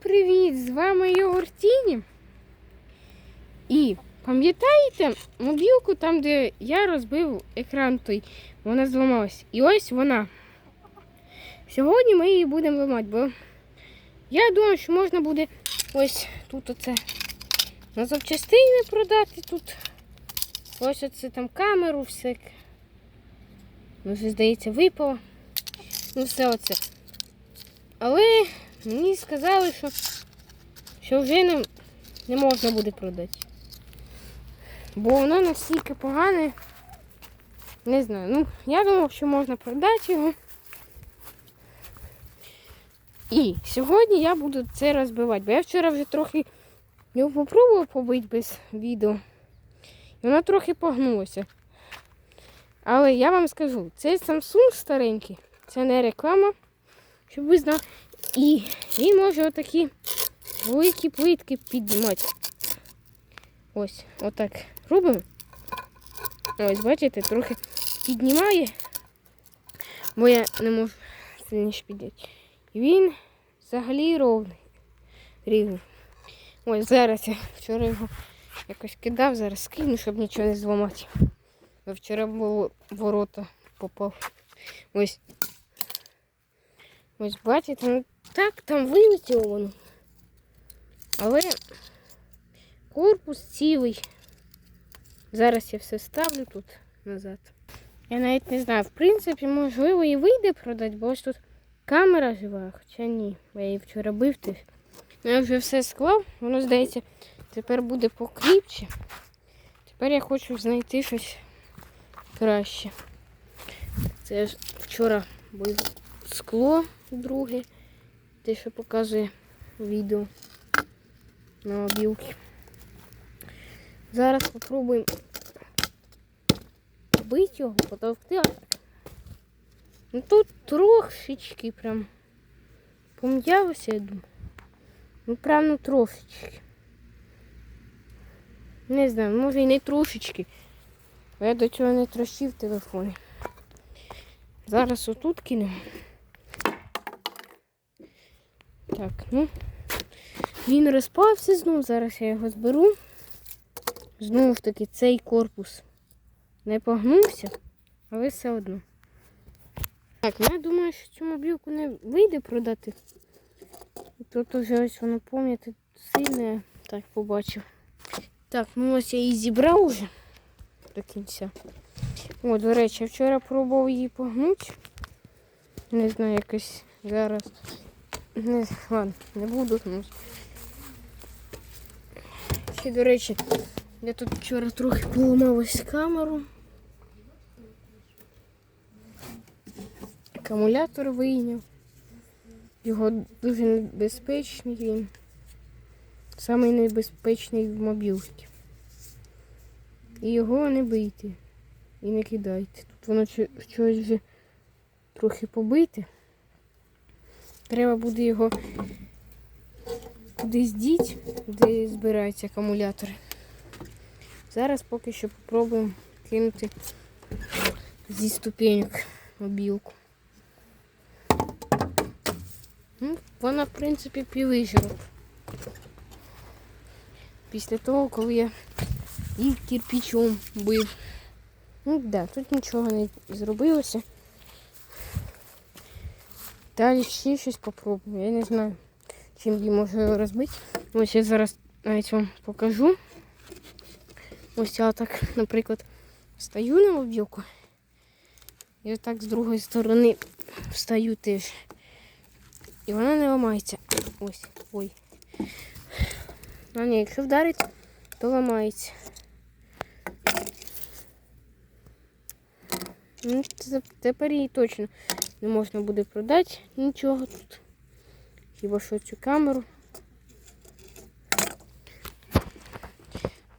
Привіт! З вами Йогуртіні. І пам'ятаєте мобілку там, де я розбив екран той, вона зламалась. І ось вона. Сьогодні ми її будемо ламати, бо я думаю, що можна буде ось тут оце на запчастини продати тут. Ось оце там камеру, все. Ну, вже, здається, випало. Ну, все оце. Але мені сказали, що, що вже не, не можна буде продати. Бо воно настільки погане. Не знаю. Ну, я думав, що можна продати його. І сьогодні я буду це розбивати. Бо я вчора вже трохи його попробував побити без відео. І воно трохи погнулося. Але я вам скажу, цей Samsung старенький, це не реклама, щоб ви знали. І він може отакі великі плитки піднімати. Ось, отак робимо. Ось, бачите, трохи піднімає, бо я не можу сильніше підняти. І він взагалі ровний. Рівний. Ось зараз я вчора його якось кидав, зараз скину, щоб нічого не зламати. Бо вчора було ворота попав. Ось. Ось бачите, ну так там вилетіло воно. Але корпус цілий. Зараз я все ставлю тут назад. Я навіть не знаю, в принципі, можливо, і вийде продати, бо ось тут камера жива, хоча ні. Я її вчора бив. ти- Ну, я вже все склав, воно здається, тепер буде покріпче. Тепер я хочу знайти щось краще. Це ж вчора бив скло друге, те, що показує відео на мобілки. Зараз спробуємо бити його, потовкти. Ну тут трошечки прям пом'ялося, я думаю. Ну прям ну трошечки. Не знаю, може і не трошечки. Я до цього не трощив телефони. Зараз отут кинемо. Так, ну. Він розпався знову, зараз я його зберу. Знову ж таки, цей корпус не погнувся, але все одно. Так, я думаю, що цю мобілку не вийде продати. Тут вже ось воно пам'ятає сильне, так побачив. Так, ну ось я її зібрав уже до кінця. О, до речі, я вчора пробував її погнути. Не знаю, якось зараз. Не, ладно, не буду. Ще, до речі, я тут вчора трохи поламав ось камеру. Акумулятор вийняв. Його дуже небезпечний він. Самий небезпечний в мобілці. І його не бийте. І не кидайте. Тут воно щось вже трохи побите. Треба буде його кудись діть, де збираються акумулятори. Зараз поки що спробуємо кинути зі ступеньок мобілку. Ну, вона, в принципі, півижила. Після того, коли я її кирпичом бив. Ну так, да, тут нічого не зробилося. Далі ще щось попробую. Я не знаю, чим її можу розбити. Ось я зараз навіть вам покажу. Ось я так, наприклад, встаю на мобілку. І отак з другої сторони встаю теж. І вона не ламається. Ось, ой. А ні, якщо вдарить, то ламається. Ну, тепер її точно не можна буде продати нічого тут. Хіба що цю камеру.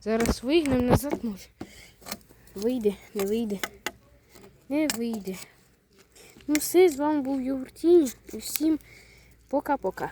Зараз вигнемо назад може. Вийде, не вийде. Не вийде. Ну все, з вами був Йогуртіні. І всім пока-пока.